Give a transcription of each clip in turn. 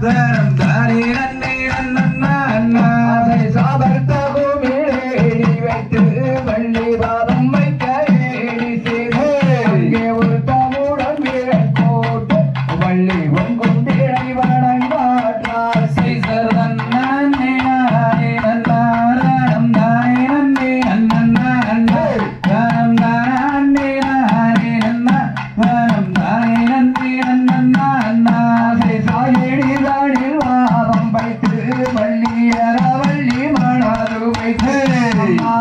Then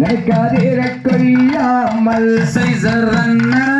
நினைக்காதீர கொய்யாமல் செய்சர் அண்ணன்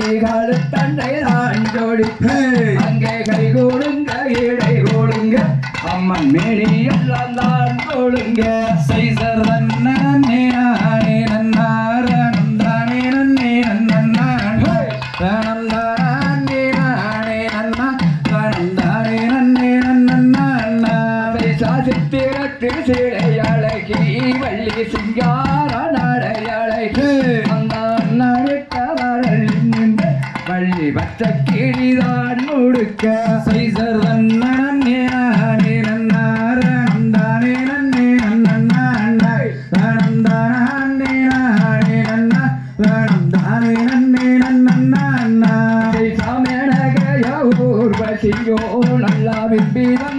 அடிகால தன்னை நான் ஜோடித்து. அங்கே கை கூடுங்க இடை கூடுங்க. அம்மன் மேனி எல்லாம் தான் கூடுங்க சைசர் தன்னே நானே நன்னாரணம் சிங்கா கட்ட கிழிதான் முடுக்க. சைசர் தன்னே நன்னாரே நன்னே நன்னா நன்னே நன்னா நன்னாரே நன்னே நன்னா சிங்கோ நல்லா விம்பிதம்